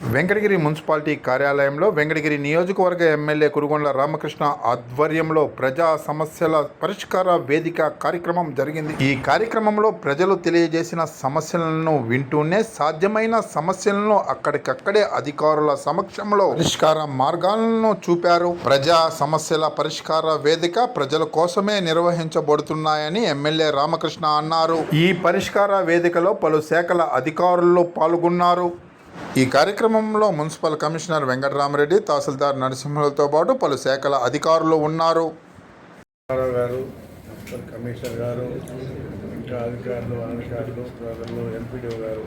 Venkatagiri municipality కార్యాలయంలో వెంకటగిరి నియోజకవర్గ MLA Kurugondla Ramakrishna ఆధ్వర్యంలో ప్రజా సమస్యల పరిష్కార వేదిక కార్యక్రమం జరిగింది. ఈ కార్యక్రమంలో ప్రజలు తెలియజేసిన సమస్యలను వింటూనే సాధ్యమైన సమస్యలను అక్కడికక్కడే అధికారుల సమక్షంలో పరిష్కార మార్గాలను చూపారు. ప్రజా సమస్యల పరిష్కార వేదిక ప్రజల కోసమే నిర్వహించబడుతున్నాయని ఎమ్మెల్యే రామకృష్ణ అన్నారు. ఈ పరిష్కార వేదికలో పలు శాఖల అధికారులు పాల్గొన్నారు. ఈ కార్యక్రమంలో మున్సిపల్ కమిషనర్ వెంకటరామరెడ్డి తహసీల్దార్ నరసింహులతో పాటు పలు శాఖల అధికారులు ఉన్నారు. గారు కమిషనర్ గారు ఇంకా అధికారులు అధికారులు సోదరులు ఎంపీడీఓ గారు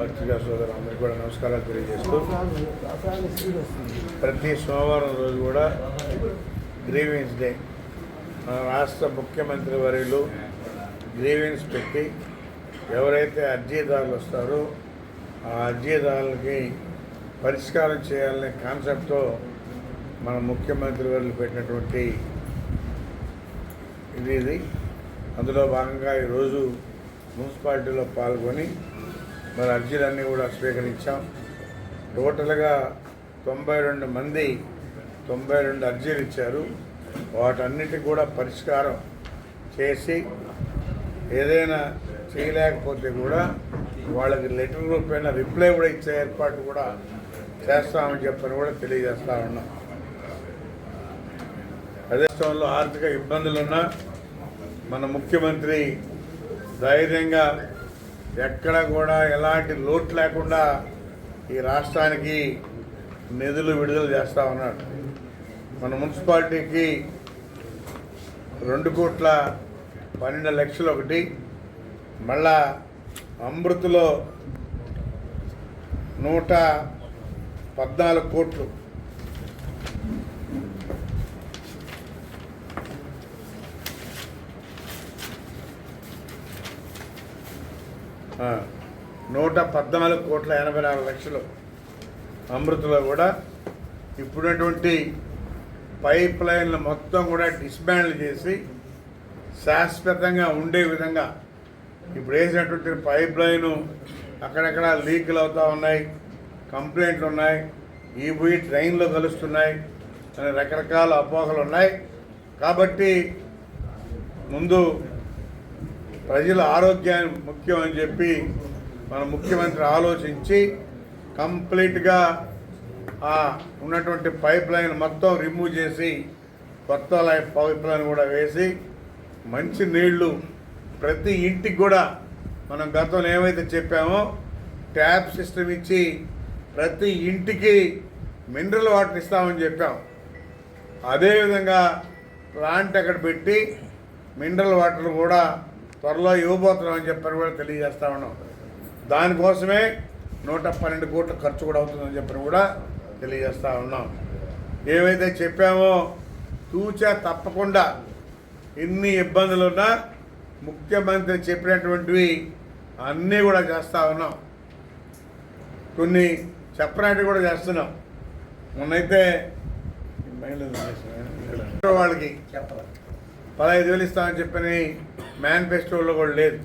పత్రికా సోదరు అందరికీ కూడా నమస్కారాలు తెలియజేస్తూ ప్రతి సోమవారం రోజు కూడా గ్రీవెన్స్ డే. మన రాష్ట్ర ముఖ్యమంత్రి వర్యులు గ్రీవెన్స్ పెట్టి ఎవరైతే అర్జీదారులు వస్తారో ఆ అర్జీదారులకి పరిష్కారం చేయాలనే కాన్సెప్ట్తో మన ముఖ్యమంత్రి గారు పెట్టినటువంటి ఇది ఇది. అందులో భాగంగా ఈరోజు మున్సిపాలిటీలో పాల్గొని మరి అర్జీలన్నీ కూడా స్వీకరించాం. టోటల్గా తొంభై రెండు మంది తొంభై రెండు అర్జీలు ఇచ్చారు. వాటన్నిటికి కూడా పరిష్కారం చేసి ఏదైనా చేయలేకపోతే కూడా వాళ్ళకి లెటర్ రూపైన రిప్లై కూడా ఇచ్చే ఏర్పాటు కూడా చేస్తామని చెప్పని కూడా తెలియజేస్తా ఉన్నాం. ప్రదేశంలో ఆర్థిక ఇబ్బందులున్నా మన ముఖ్యమంత్రి ధైర్యంగా ఎక్కడ కూడా ఎలాంటి లోటు లేకుండా ఈ రాష్ట్రానికి నిధులు విడుదల చేస్తూ ఉన్నాడు. మన మున్సిపాలిటీకి రెండు కోట్ల పన్నెండు లక్షలు ఒకటి మళ్ళా అమృత్లో నూట పద్నాలుగు కోట్లు. నూట పద్నాలుగు కోట్ల ఎనభై నాలుగు లక్షలు అమృతలో కూడా ఇప్పుడున్నటువంటి పైప్ లైన్లు మొత్తం కూడా డిస్బ్యాండ్ చేసి శాశ్వతంగా ఉండే విధంగా ఇప్పుడు వేసినటువంటి పైప్ లైను అక్కడక్కడ లీకులు అవుతూ ఉన్నాయి కంప్లైంట్లు ఉన్నాయి ఈ పోయి ట్రైన్లో కలుస్తున్నాయి అనే రకరకాల అపోహలు ఉన్నాయి. కాబట్టి ముందు ప్రజల ఆరోగ్యాన్ని ముఖ్యం అని చెప్పి మన ముఖ్యమంత్రి ఆలోచించి కంప్లీట్గా ఆ ఉన్నటువంటి పైప్ లైన్ మొత్తం రిమూవ్ చేసి కొత్త లైఫ్ పైప్ లైన్ కూడా వేసి మంచి నీళ్ళు ప్రతి ఇంటికి కూడా మనం గతంలో ఏమైతే చెప్పామో ట్యాప్ సిస్టమ్ ఇచ్చి ప్రతి ఇంటికి మినరల్ వాటర్ ఇస్తామని చెప్పాం. అదేవిధంగా ప్లాంట్ అక్కడ పెట్టి మినరల్ వాటర్ కూడా త్వరలో ఇవ్వబోతున్నామని చెప్పని కూడా తెలియజేస్తా ఉన్నాం. దానికోసమే నూట పన్నెండు కోట్ల ఖర్చు కూడా అవుతుందని చెప్పని కూడా తెలియజేస్తా ఉన్నాం. ఏవైతే చెప్పామో తూచా తప్పకుండా ఎన్ని ఇబ్బందులున్నా ముఖ్యమంత్రి చెప్పినటువంటివి అన్నీ కూడా చేస్తూ ఉన్నాం. కొన్ని చెప్పినట్టు కూడా చేస్తున్నాం. మొన్నైతే వాళ్ళకి పదహైదు వేలు ఇస్తామని చెప్పని మేనిఫెస్టోలో కూడా లేదు.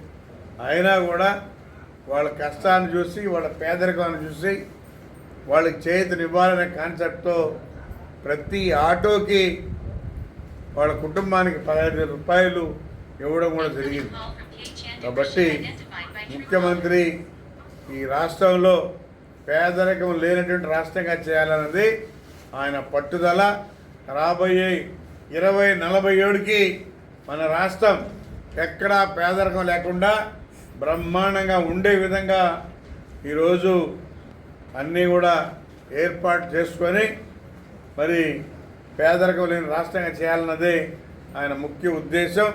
అయినా కూడా వాళ్ళ కష్టాన్ని చూసి వాళ్ళ పేదరికాన్ని చూసి వాళ్ళకి చేతినివ్వాలనే కాన్సెప్ట్తో ప్రతి ఆటోకి వాళ్ళ కుటుంబానికి పదహైదు వేల రూపాయలు ఇవ్వడం కూడా జరిగింది. కాబట్టి ముఖ్యమంత్రి ఈ రాష్ట్రంలో పేదరికం లేనటువంటి రాష్ట్రంగా చేయాలన్నది ఆయన పట్టుదల. రాబోయే ఇరవై నలభై ఏడుకి మన రాష్ట్రం ఎక్కడా పేదరికం లేకుండా బ్రహ్మాండంగా ఉండే విధంగా ఈరోజు అన్నీ కూడా ఏర్పాటు చేసుకొని మరి పేదరికం లేని రాష్ట్రంగా చేయాలన్నదే ఆయన ముఖ్య ఉద్దేశం.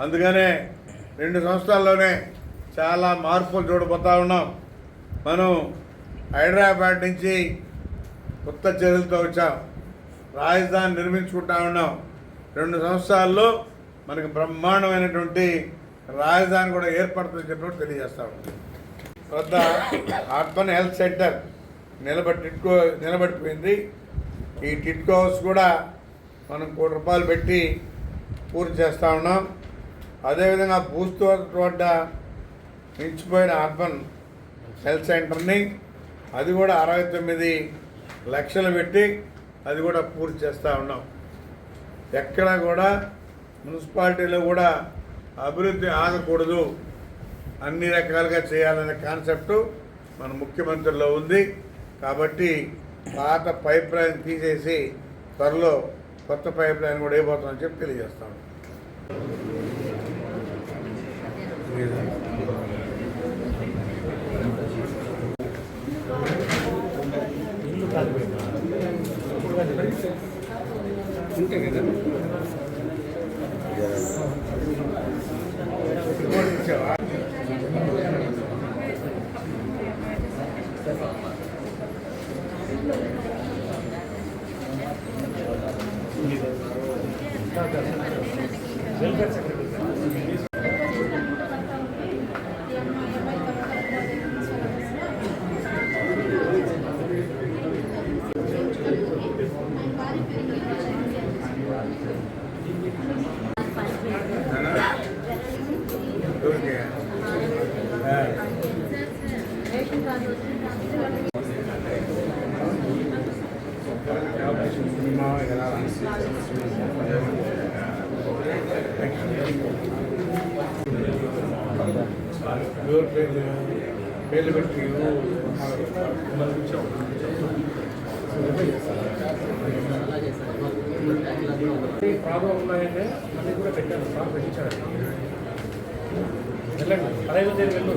అందుకనే రెండు సంవత్సరాల్లోనే చాలా మార్పులు చూడబోతా ఉన్నాం. మనం హైదరాబాద్ నుంచి కొత్త చర్యలతో వచ్చాం. రాజధాని నిర్మించుకుంటా ఉన్నాం. రెండు సంవత్సరాల్లో మనకు బ్రహ్మాండమైనటువంటి రాజధాని కూడా ఏర్పడుతుందని చెప్పినట్టు తెలియజేస్తా ఉన్నాం. కొత్త అర్బన్ హెల్త్ సెంటర్ నిలబడి టిట్కో నిలబడిపోయింది. ఈ టిట్కో హౌస్ కూడా మనం కోటి రూపాయలు పెట్టి పూర్తి చేస్తూ ఉన్నాం. అదేవిధంగా పూస్తోట వద్ద నిలిచిపోయిన అర్బన్ హెల్త్ సెంటర్ని అది కూడా అరవై తొమ్మిది లక్షలు పెట్టి అది కూడా పూర్తి చేస్తూ ఉన్నాం. ఎక్కడా కూడా మున్సిపాలిటీలో కూడా అభివృద్ధి ఆగకూడదు. అన్ని రకాలుగా చేయాలనే కాన్సెప్టు మన ముఖ్యమంత్రిలో ఉంది. కాబట్టి పాత పైప్ లైన్ తీసేసి త్వరలో కొత్త పైప్ లైన్ కూడా వేయబోతుందని చెప్పి తెలియజేస్తాను Gracias. పేర్లు పెట్టి ప్రాబ్లం ఉన్నాయంటే అన్నీ కూడా పెట్టాను ప్రాబ్లం పెట్టించాడు వెళ్ళండి అదే తేదీ వెళ్ళు